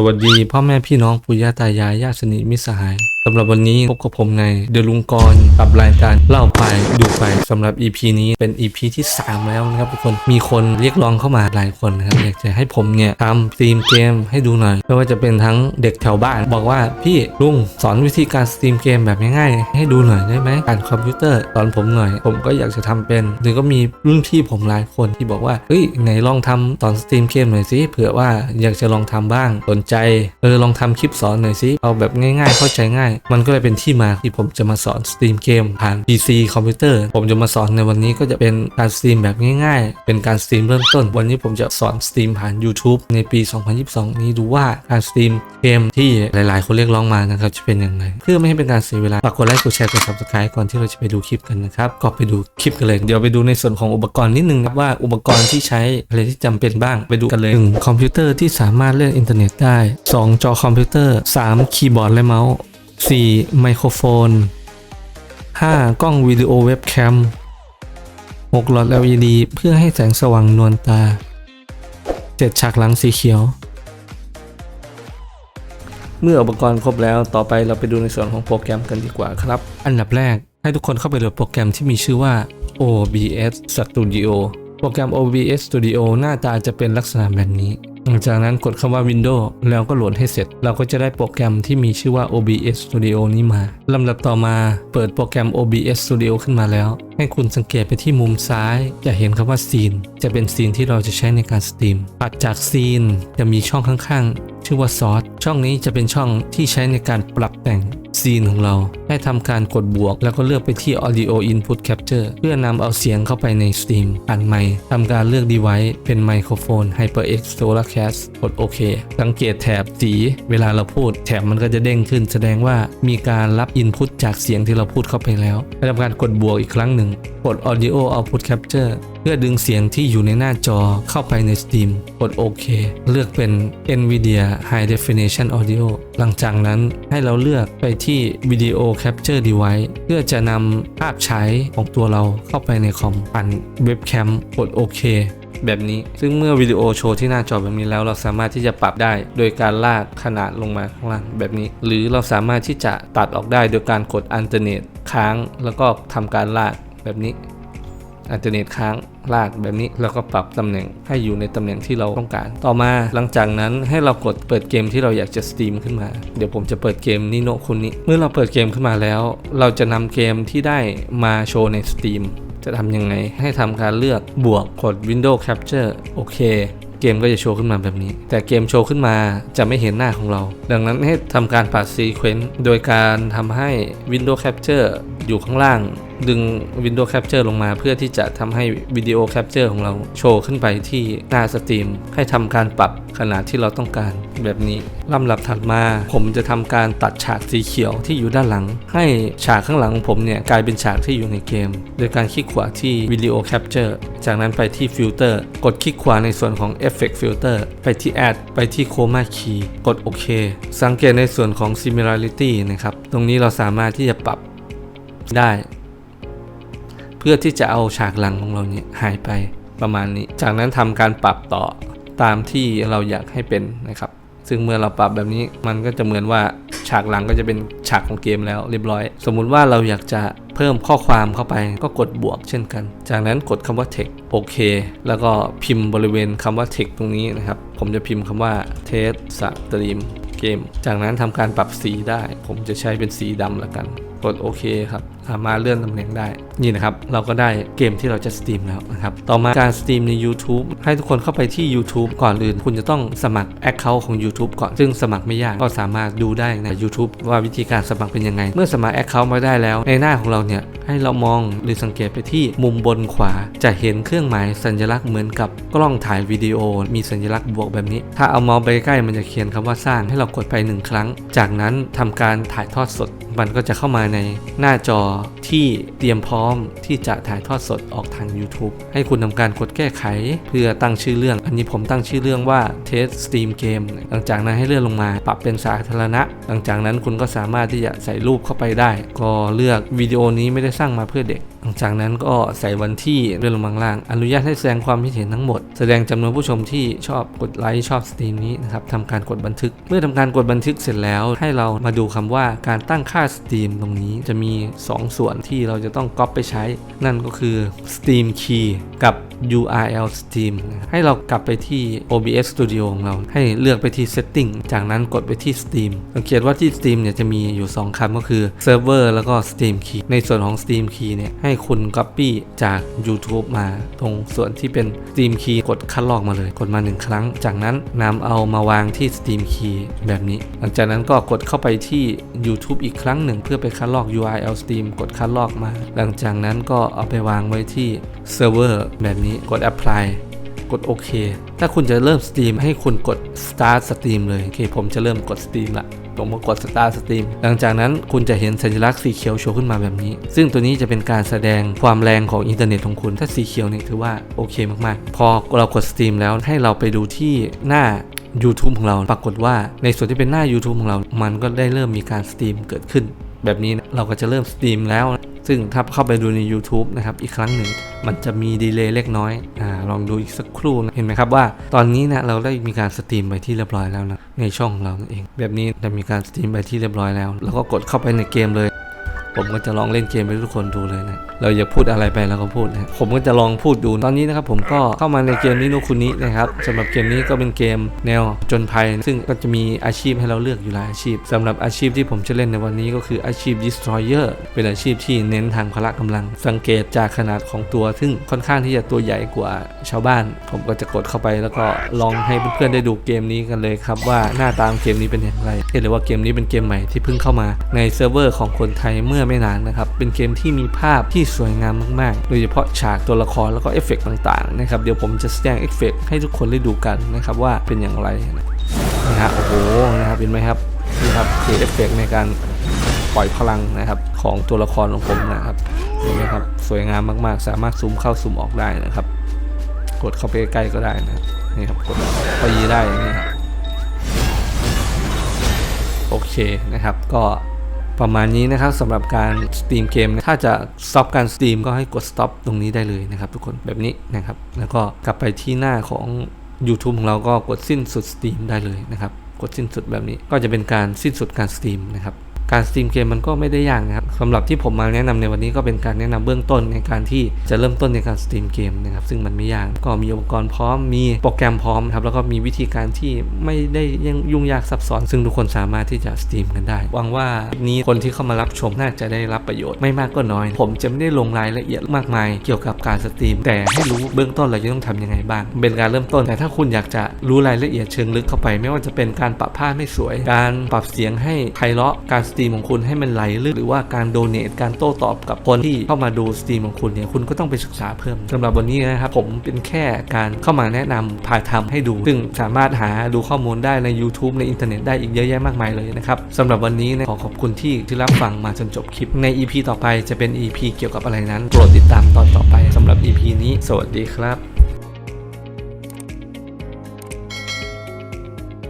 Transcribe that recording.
สวัสดีพ่อแม่พี่น้องปุย่าตายายญาติสนิทมิตรสหายำหรับวันนี้พบกับผมในเดลุงกรกับรายการเล่าไปดูไปสำหรับ EP นี้เป็น EP ที่ 3 แล้วนะครับทุกคนมีคนเรียกร้องเข้ามาหลายคนนะครับอยากจะให้ผมเนี่ยทำสตรีมเกมให้ดูหน่อยไม่ว่าจะเป็นทั้งเด็กแถวบ้าน บอกว่าพี่ลุงสอนวิธีการสตรีมเกมแบบง่ายๆให้ดูหน่อยได้ไหมการคอมพิวเตอร์สอนผมหน่อย ผมก็อยากจะทำเป็นหรือก็มีรุ่นพี่ผมหลายคนที่บอกว่าเฮ้ยไหนลองทำสอนสตรีมเกมหน่อยสิเผื่อว่าอยากจะลองทำบ้างสนใจเออลองทำคลิปสอนหน่อยสิเอาแบบง่าย ๆ เข้าใจง่ายมันก็เลยเป็นที่มาที่ผมจะมาสอนสตรีมเกมผ่าน PC คอมพิวเตอร์ ผมจะมาสอนในวันนี้ก็จะเป็นการสตรีมแบบง่ายๆ เป็นการสตรีมเริ่มต้น วันนี้ผมจะสอนสตรีมผ่าน YouTube ในปี 2022 นี้ดูว่าการสตรีมเกมที่หลายๆ คนเรียกร้องมานะครับจะเป็นย่างไรเพื่อไม่ให้เป็นการเสียเวลาฝากกดไลค์กดแชร์กด subscribe ก่อนที่เราจะไปดูคลิปกันนะครับก็ไปดูคลิปกันเลย เดี๋ยวไปดูในส่วนของอุปกรณ์นิดนึงครับว่าอุปกรณ์ที่ใช้อะไรที่จำเป็นบ้างไปดูกันเลยหนึ่งคอมพิวเตอร์ที่สามารถเล่นอินเทอร์เน็ตได้ 2 จอคอมพิวเตอร์ 3 คีย์บอร์ดและเมาส์ 4 ไมโครโฟน 5 กล้องวิดีโอเว็บแคม 6 หลอด LED เพื่อให้แสงสว่างนวลตา 7 ฉากหลังสีเขียว เมื่ออุปกรณ์ครบแล้วต่อไปเราไปดูในส่วนของโปรแกรมกันดีกว่าครับ อันดับแรกให้ทุกคนเข้าไปโหลดโปรแกรมที่มีชื่อว่า OBS Studio โปรแกรม OBS Studio หน้าตาจะเป็นลักษณะแบบนี้ หลังจากนั้นกดคำว่า Windows แล้วก็โหลดให้เสร็จ เราก็จะได้โปรแกรมที่มีชื่อว่า OBS Studio นี้มาลำดับต่อมาเปิดโปรแกรม OBS Studio ขึ้นมาแล้ว ให้คุณสังเกตไปที่มุมซ้าย จะเห็นคำว่าซีนจะเป็นซีนที่เราจะใช้ในการสตรีมถัดจากซีนจะมีช่องข้างๆ ชื่อว่าซอสช่องนี้จะเป็นช่องที่ใช้ในการปรับแต่ง ซีนของเรา ให้ทำการกดบวก แล้วก็เลือกไปที่ Audio Input Capture เพื่อนำเอาเสียงเข้าไปในสตรีมอ่านไมค์ทำการเลือก device เป็นไมโครโฟน HyperX Solarcast กดโอเค สังเกตแถบสี เวลาเราพูด แถบมันก็จะเด้งขึ้น แสดงว่ามีการรับ Input จากเสียงที่เราพูดเข้าไปแล้วให้ทำการกดบวกอีกครั้งหนึ่ง ด Audio Output Capture เพื่อดึงเสียงที่อยู่ในหน้าจอเข้าไปในสตรีมกดโอเค เลือกเป็น NVIDIA High Definition Audio หลังจากนั้นให้เราเลือกไปที่ Video Capture Device เพื่อจะนำภาพฉายของตัวเราเข้าไปในคอมผ่านเว็บแคมกดโอเคแบบนี้ ซึ่งเมื่อวิดีโอโชว์ที่หน้าจอแบบนี้แล้ว เราสามารถที่จะปรับได้ โดยการลากขนาดลงมาข้างล่างแบบนี้ หรือเราสามารถที่จะตัดออกได้โดยการกด Alternate ค้าง แล้วก็ทำการลาก แบบนี้อันเทอร์เน็ตค้างลากแบบนี้แล้วก็ปรับตำแหน่งให้อยู่ในตำแหน่งที่เราต้องการ ต่อมาหลังจากนั้นให้เรากดเปิดเกมที่เราอยากจะสตรีมขึ้นมา เดี๋ยวผมจะเปิดเกมนิโนคุนิเมื่อเราเปิดเกมขึ้นมาแล้ว เราจะนำเกมที่ได้มาโชว์ในสตรีมจะทำยังไงให้ทำการเลือกบวกกด Windows Capture โอเค เกมก็จะโชว์ขึ้นมาแบบนี้ แต่เกมโชว์ขึ้นมาจะไม่เห็นหน้าของเรา ดังนั้นให้ทำการปัดซีเควนต์โดยการทำให้ Windows Capture อยู่ข้างล่าง ดึง Windows Capture ลงมาเพื่อที่จะทำให้วิดีโอ Capture ของเราโชว์ขึ้นไปที่หน้าสตรีม ให้ทำการปรับขนาดที่เราต้องการแบบนี้ลำดับถัดมาผมจะทำการตัดฉากสีเขียวที่อยู่ด้านหลัง ให้ฉากข้างหลังของผมเนี่ยกลายเป็นฉากที่อยู่ในเกม โดยการคลิกขวาที่ Video Capture จากนั้นไปที่ Filter กดคลิกขวาในส่วนของ Effect Filter ไปที่ Add ไปที่ Chroma Key กดโอเคสังเกตในส่วนของ Similarity นะครับ ตรงนี้เราสามารถที่จะปรับได้ เพื่อที่จะเอาฉากหลังของเราเนี่ยหายไปประมาณนี้ จากนั้นทำการปรับต่อตามที่เราอยากให้เป็นนะครับ ซึ่งเมื่อเราปรับแบบนี้มันก็จะเหมือนว่าฉากหลังก็จะเป็นฉากของเกมแล้วเรียบร้อย สมมุติว่าเราอยากจะเพิ่มข้อความเข้าไปก็กดบวกเช่นกัน จากนั้นกดคำว่า text โอเค แล้วก็พิมพ์บริเวณคำว่า text ตรงนี้นะครับ ผมจะพิมพ์คำว่า test stream เกม จากนั้นทำการปรับสีได้ ผมจะใช้เป็นสีดำแล้วกัน กดโอเคครับ สามารถเลื่อนตำแหน่งได้ นี่นะครับ เราก็ได้เกมที่เราจะสตรีมแล้วนะครับ ต่อมาการสตรีมใน YouTube ให้ทุกคนเข้าไปที่ YouTube ก่อนอื่น คุณจะต้องสมัคร Account ของ YouTube ก่อน ซึ่งสมัครไม่ยาก ก็สามารถดูได้ใน YouTube ว่าวิธีการสมัครเป็นยังไง เมื่อสมัคร Account มาได้แล้ว ในหน้าของเราเนี่ย ให้เรามองหรือสังเกตไปที่มุมบนขวา จะเห็นเครื่องหมายสัญลักษณ์เหมือนกับกล้องถ่ายวิดีโอ มีสัญลักษณ์บวกแบบนี้ ถ้าเอาเมาส์ไปใกล้มันจะเขียนคำว่าสร้างให้เรากดไปหนึ่งครั้ง จากนั้นทำการถ่ายทอดสด มันก็จะเข้ามาในหน้าจอที่เตรียมพร้อมที่จะถ่ายทอดสดออกทาง YouTube ให้คุณทำการกดแก้ไข เพื่อตั้งชื่อเรื่อง อันนี้ผมตั้งชื่อเรื่องว่า Test Steam Game หลังจากนั้นให้เลื่อนลงมา ปรับเป็นสาธารณะ หลังจากนั้นคุณก็สามารถที่จะใส่รูปเข้าไปได้ ก็เลือกวิดีโอนี้ไม่ได้สร้างมาเพื่อเด็กจากนั้นก็ใส่วันที่เลื่อนลงมางล่าง อนุญาตให้แสดงความคิดเห็นทั้งหมด แสดงจำนวนผู้ชมที่ชอบกดไลค์ชอบสตรีมนี้นะครับทำการกดบันทึก เมื่อทำการกดบันทึกเสร็จแล้ว ให้เรามาดูคำว่าการตั้งค่าสตรีมตรงนี้จะมี 2 ส่วนที่เราจะต้องก๊อปไปใช้ นั่นก็คือ Steam Key กับ URL Steam ให้เรากลับไปที่ OBS Studio ของเรา ให้เลือกไปที่ Setting จากนั้นกดไปที่ Steam สังเกตว่าที่ Steam เนี่ยจะมีอยู่ 2คำก็คือ Server แล้วก็ Steam Key ในส่วนของ Steam Key เนี่ยให้คุณ Copy จาก YouTube มา ตรงส่วนที่เป็น Steam Key กดคัดลอกมาเลย กดมา 1 ครั้ง จากนั้นนำเอามาวางที่ Steam Key แบบนี้ หลังจากนั้นก็กดเข้าไปที่ YouTube อีกครั้งหนึ่ง เพื่อไปคัดลอก URL Steam กดคัดลอกมา หลังจากนั้นก็เอาไปวางไว้ที่ เซิร์ฟเวอร์แบบนี้กด apply กดโอเค ถ้าคุณจะเริ่มสตรีมให้คุณกด start stream เลย โอเค ผมจะเริ่มกดสตรีมละผมก็กด start stream หลังจากนั้นคุณจะเห็นสัญลักษณ์สีเขียวโชว์ขึ้นมาแบบนี้ ซึ่งตัวนี้จะเป็นการแสดงความแรงของอินเทอร์เน็ตของคุณ ถ้าสีเขียวเนี่ยถือว่าโอเคมากๆ พอเรากดสตรีมแล้วให้เราไปดูที่หน้า YouTube ของเรา ปรากฏว่าในส่วนที่เป็นหน้า YouTube ของเรา มันก็ได้เริ่มมีการสตรีมเกิดขึ้น แบบนี้เราก็จะเริ่มสตรีมแล้ว ซึ่งถ้าเข้าไปดูใน YouTube นะครับอีกครั้งหนึ่งมันจะมีดีเลย์เล็กน้อยอ่าลองดูอีกสักครู่นะเห็นไหมครับว่าตอนนี้นะเราได้มีการสตรีมไปที่เรียบร้อยแล้วนะในช่องของเรานั่นเอง แบบนี้จะมีการสตรีมไปที่เรียบร้อยแล้ว แล้วก็กดเข้าไปในเกมเลย ผมก็จะลองเล่นเกมให้ทุกคนดูเลยนะ เราอยากพูดอะไรไปแล้วก็พูดนะผมก็จะลองพูดดูตอนนี้นะครับผมก็เข้ามาในเกมนี้โนคุนินะครับสำหรับเกมนี้ก็เป็นเกมแนวจนภัย ซึ่งก็จะมีอาชีพให้เราเลือกอยู่หลายอาชีพสำหรับอาชีพที่ผมจะเล่นในวันนี้ก็คืออาชีพ destroyer เป็นอาชีพที่เน้นทางพละกำลัง สังเกตจากขนาดของตัว ซึ่งค่อนข้างที่จะตัวใหญ่กว่าชาวบ้าน ผมก็จะกดเข้าไปแล้วก็ลองให้เพื่อนๆได้ดูเกมนี้กันเลยครับว่าหน้าตาของเกมนี้เป็นอย่างไรเห็นเลยว่าเกมนี้เป็นเกมใหม่ที่เพิ่งเข้ามาในเซิร์ฟเวอร์ของคนไทยเมื่อไม่นานนะครับเป็นเกมที่มีภาพที่สวยงามมากๆ โดยเฉพาะฉากตัวละครแล้วก็เอฟเฟกต์ต่างๆนะครับเดี๋ยวผมจะแสดงเอฟเฟกต์ให้ทุกคนได้ดูกันนะครับว่าเป็นอย่างไรนะฮะโอ้โหนะครับเห็นไหมครับนี่ครับคือเอฟเฟกต์ในการปล่อยพลังนะครับของตัวละครของผมนะครับเห็นไหมครับสวยงามมากๆ สามารถซูมเข้าซูมออกได้นะครับ กดเข้าไปใกล้ก็ได้นะนี่ครับกดไปยีได้อย่างนี้ครับโอเคนะครับก็ ประมาณนี้นะครับสำหรับการสตรีมเกม ถ้าจะสต็อปการสตรีมก็ให้กด stop ตรงนี้ได้เลยนะครับทุกคนแบบนี้นะครับ แล้วก็กลับไปที่หน้าของ YouTube ของเราก็กดสิ้นสุดสตรีมได้เลยนะครับ กดสิ้นสุดแบบนี้ก็จะเป็นการสิ้นสุดการสตรีมนะครับ การสตรีมเกมมันก็ไม่ได้ยากนะครับสำหรับที่ผมมาแนะนำในวันนี้ก็เป็นการแนะนำเบื้องต้นในการที่จะเริ่มต้นในการสตรีมเกมนะครับซึ่งมันไม่ยากก็มีอุปกรณ์พร้อมมีโปรแกรมพร้อมครับแล้วก็มีวิธีการที่ไม่ได้ยังยุ่งยากซับซ้อน ซึ่งทุกคนสามารถที่จะสตรีมกันได้หวังว่าคลิปนี้คนที่เข้ามารับชมน่าจะได้รับประโยชน์ไม่มากก็น้อย ผมจะไม่ได้ลงรายละเอียดมากมาย เกี่ยวกับการสตรีม แต่ให้รู้เบื้องต้นเราจะต้องทำยังไงบ้าง เป็นการเริ่มต้นแต่ถ้าคุณอยากจะรู้รายละเอียดเชิงลึกเข้าไป ไม่ว่าจะเป็นการปรับภาพให้สวย การปรับเสียงให้ไพเราะการสตรีมของคุณให้มันไหลลื่นหรือว่าการโดเนทการโต้ตอบกับคนที่เข้ามาดูสตรีมของคุณเนี่ยคุณก็ต้องไปศึกษาเพิ่มสำหรับวันนี้นะครับผมเป็นแค่การเข้ามาแนะนำพาทำให้ดู ซึ่งสามารถหาดูข้อมูลได้ใน YouTube ในอินเทอร์เน็ตได้อีกเยอะแยะมากมายเลยนะครับสำหรับวันนี้นะขอขอบคุณที่ที่รับฟังมาจนจบคลิปใน EP ต่อไปจะเป็น EP เกี่ยวกับอะไรนั้นโปรดติดตามตอนต่อไปสำหรับ EP นี้ สวัสดีครับ